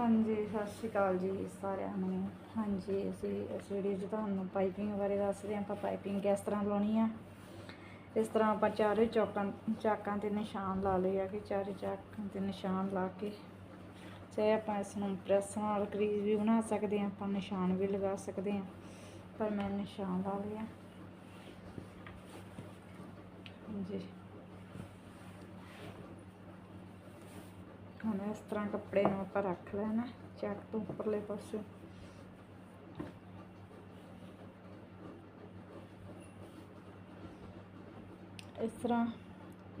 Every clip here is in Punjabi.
ਹਾਂਜੀ, ਸਤਿ ਸ਼੍ਰੀ ਅਕਾਲ ਜੀ ਸਾਰਿਆਂ ਨੂੰ। ਹਾਂਜੀ, ਅਸੀਂ ਇਸ ਵੀਡੀਓ 'ਚ ਤੁਹਾਨੂੰ ਪਾਈਪਿੰਗ ਬਾਰੇ ਦੱਸਦੇ ਹਾਂ। ਆਪਾਂ ਪਾਈਪਿੰਗ ਕਿਸ ਤਰ੍ਹਾਂ ਲਾਉਣੀ ਆ? ਇਸ ਤਰ੍ਹਾਂ ਆਪਾਂ ਚਾਰੇ ਚੌਕਾਂ, ਚਾਕਾਂ ਤੇ ਨਿਸ਼ਾਨ ਲਾ ਲਏ ਆ ਕਿ ਚਾਰੇ ਚਾਕਾਂ ਤੇ ਨਿਸ਼ਾਨ ਲਾ ਕੇ ਚਾਹੇ ਆਪਾਂ ਇਸ ਨੂੰ ਪ੍ਰੈਸ ਨਾਲ ਕਰੀਜ਼ ਵੀ ਬਣਾ ਸਕਦੇ ਹਾਂ, ਆਪਾਂ ਨਿਸ਼ਾਨ ਵੀ ਲਗਾ ਸਕਦੇ ਹਾਂ, ਪਰ ਮੈਂ ਨਿਸ਼ਾਨ ਲਾ ਲਿਆ। ਹਾਂਜੀ। ਹੁਣ ਇਸ ਤਰ੍ਹਾਂ ਕੱਪੜੇ ਨੂੰ ਆਪਾਂ ਰੱਖ ਲੈਣਾ, ਚੱਕ ਤੋਂ ਉੱਪਰਲੇ ਪਾਸੇ। ਇਸ ਤਰ੍ਹਾਂ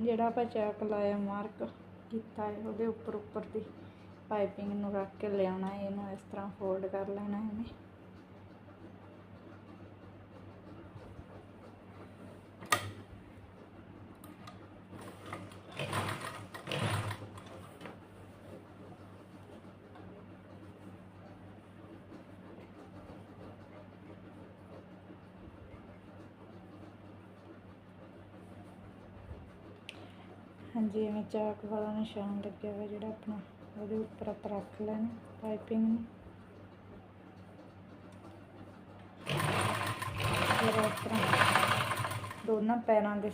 ਜਿਹੜਾ ਆਪਾਂ ਚੱਕ ਲਾਇਆ, ਮਾਰਕ ਕੀਤਾ ਹੈ, ਉਹਦੇ ਉੱਪਰ ਉੱਪਰ ਦੀ ਪਾਈਪਿੰਗ ਨੂੰ ਰੱਖ ਕੇ ਲਿਆਉਣਾ ਹੈ ਇਹਨੂੰ ਇਸ ਤਰ੍ਹਾਂ ਫੋਲਡ ਕਰ ਲੈਣਾ ਹੈ ਇਹਨੇ। ਹਾਂਜੀ, ਐਵੇਂ ਚਾਕ ਵਾਲਾ ਨਿਸ਼ਾਨ ਲੱਗਿਆ ਹੋਇਆ ਜਿਹੜਾ ਆਪਣਾ, ਉਹਦੇ ਉੱਪਰ ਆਪਾਂ ਰੱਖ ਲੈਣਾ, ਪਾਈਪਿੰਗ ਨੂੰ। ਫਿਰ ਇਸ ਤਰ੍ਹਾਂ ਦੋਨਾਂ ਪੈਰਾਂ ਦੇ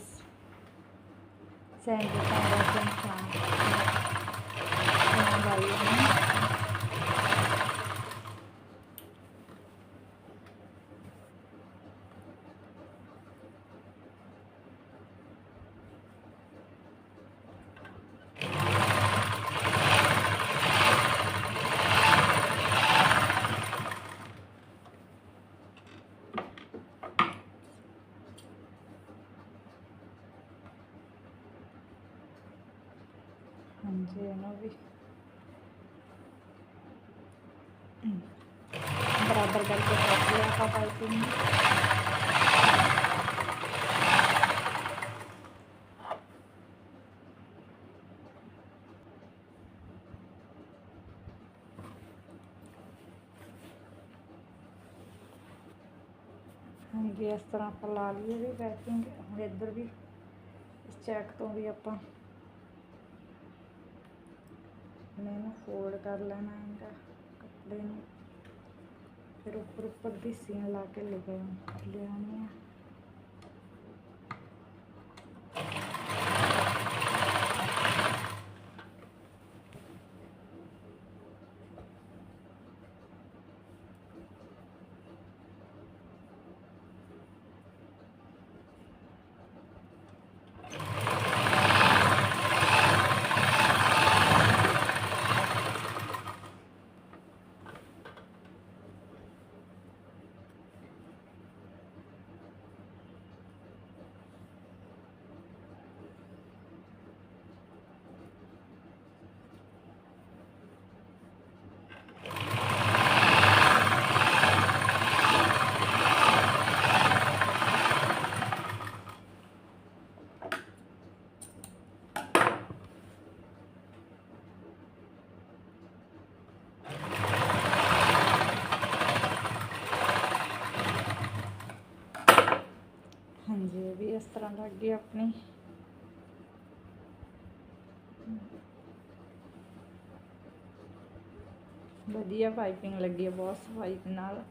ਸੈਂਟਰ ਤੋਂ ਦਾ ਨਿਸ਼ਾਨ। ਨਿਸ਼ਾਨ ਵਾਲੀ ਹੈ ਹਾਂਜੀ ਇਹਨੂੰ ਵੀ ਬਰਾਬਰ ਕਰਕੇ ਰੱਖ ਲਿਆ ਆਪਾਂ ਪਾਈਪਿੰਗ ਨੂੰ। ਹਾਂਜੀ, ਇਸ ਤਰ੍ਹਾਂ ਆਪਾਂ ਲਾ ਲਈਏ ਵੀ ਪੈਕਿੰਗ ਹੁਣ ਇੱਧਰ ਵੀ ਇਸ ਚੈੱਕ ਤੋਂ ਵੀ ਆਪਾਂ ਮੈਨੂੰ ਫੋਲਡ ਕਰ ਲੈਣਾ ਹੈਗਾ। ਕੱਪੜੇ ਨੂੰ ਫਿਰ ਉੱਪਰ ਉੱਪਰ ਦੀ ਸੀਨ ਲਾ ਕੇ ਲਗਾ ਲਿਆਉਣੀ ਆ ਹਾਂਜੀ ਇਹ ਲੱਗ ਗਈ ਆਪਣੀ। ਵਧੀਆ ਪਾਈਪਿੰਗ ਲੱਗੀ ਹੈ ਬਹੁਤ ਸਫ਼ਾਈ ਨਾਲ।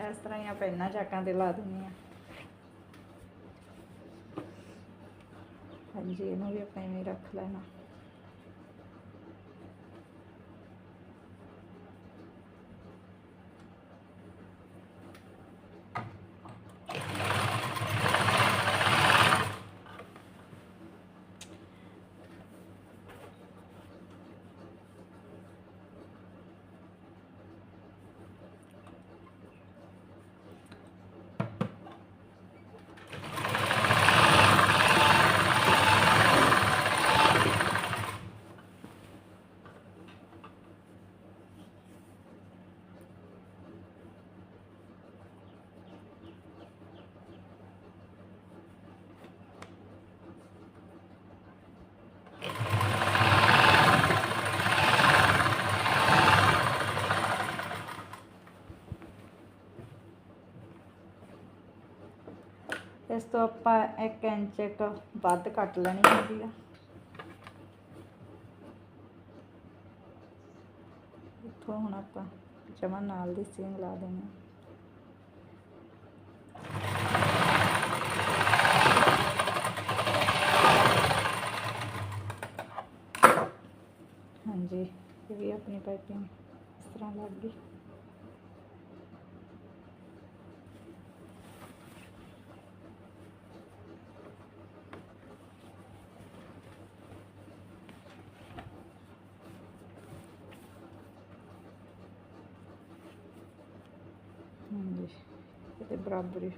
ਇਸ ਤਰ੍ਹਾਂ ਹੀ ਆਪਾਂ ਇਹਨਾਂ ਚਾਕਾਂ ਤੇ ਲਾ ਦਿੰਦੇ ਆ। ਹਾਂਜੀ, ਇਹਨੂੰ ਵੀ ਆਪਾਂ ਐਵੇਂ ਰੱਖ ਲੈਣਾ। ਇਸ ਤੋਂ ਆਪਾਂ ਇੱਕ ਇੰਚ ਇੱਕ ਵੱਧ ਕੱਟ ਲੈਣੀ ਹੁੰਦੀ ਆ। ਇੱਥੋਂ ਹੁਣ ਆਪਾਂ ਜਮਾ ਨਾਲ ਦੀ ਸੀਨ ਲਾ ਦੇਣੀ ਹਾਂਜੀ, ਇਹ ਵੀ ਆਪਣੀ ਪਾਈਪਿੰਗ ਇਸ ਤਰ੍ਹਾਂ ਲੱਗ ਗਈ। ਹਾਂਜੀ ਇਹਦੇ ਬਰਾਬਰ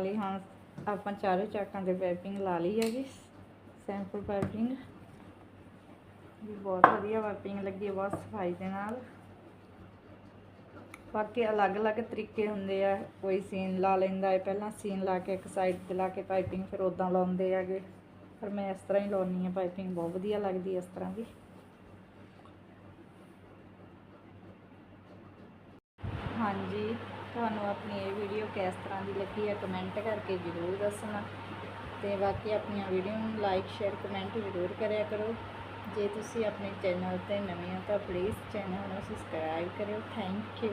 ਲਾ ਲਈ ਹੁਣ ਆਪਾਂ ਚਾਰੇ ਚਾਕਾਂ ਦੇ ਪਾਈਪਿੰਗ ਲਾ ਲਈ ਹੈਗੀ। ਸੈਂਪਲ ਪਾਈਪਿੰਗ ਵੀ ਬਹੁਤ ਵਧੀਆ ਪਾਈਪਿੰਗ ਲੱਗੀ ਹੈ, ਬਹੁਤ ਸਫ਼ਾਈ ਦੇ ਨਾਲ। ਬਾਕੀ ਅਲੱਗ-ਅਲੱਗ ਤਰੀਕੇ ਹੁੰਦੇ ਆ, ਕੋਈ ਸੀਨ ਲਾ ਲੈਂਦਾ ਹੈ, ਪਹਿਲਾਂ ਸੀਨ ਲਾ ਕੇ ਇੱਕ ਸਾਈਡ ਤੇ ਲਾ ਕੇ ਪਾਈਪਿੰਗ ਫਿਰ ਉਦਾਂ ਲਾਉਂਦੇ ਹੈਗੇ। ਪਰ ਮੈਂ ਇਸ ਤਰ੍ਹਾਂ ਹੀ ਲਾਉਣੀ ਆ ਪਾਈਪਿੰਗ ਬਹੁਤ ਵਧੀਆ ਲੱਗਦੀ ਇਸ ਤਰ੍ਹਾਂ ਦੀ। ਹਾਂਜੀ। ਤੁਹਾਨੂੰ ਆਪਣੀ ਇਹ ਵੀਡੀਓ ਕਿਸ ਤਰ੍ਹਾਂ ਦੀ ਲੱਗੀ ਹੈ ਕਮੈਂਟ ਕਰਕੇ ਜ਼ਰੂਰ ਦੱਸਣਾ। ਤੇ ਬਾਕੀ ਆਪਣੀਆਂ ਵੀਡੀਓ ਨੂੰ ਲਾਈਕ ਸ਼ੇਅਰ ਕਮੈਂਟ ਜ਼ਰੂਰ ਕਰਿਆ ਕਰੋ। ਜੇ ਤੁਸੀਂ ਆਪਣੇ ਚੈਨਲ ਤੇ ਨਵੇਂ ਹੋ ਤਾਂ ਪਲੀਜ਼ ਚੈਨਲ ਨੂੰ ਸਬਸਕ੍ਰਾਈਬ ਕਰਿਓ। Thank you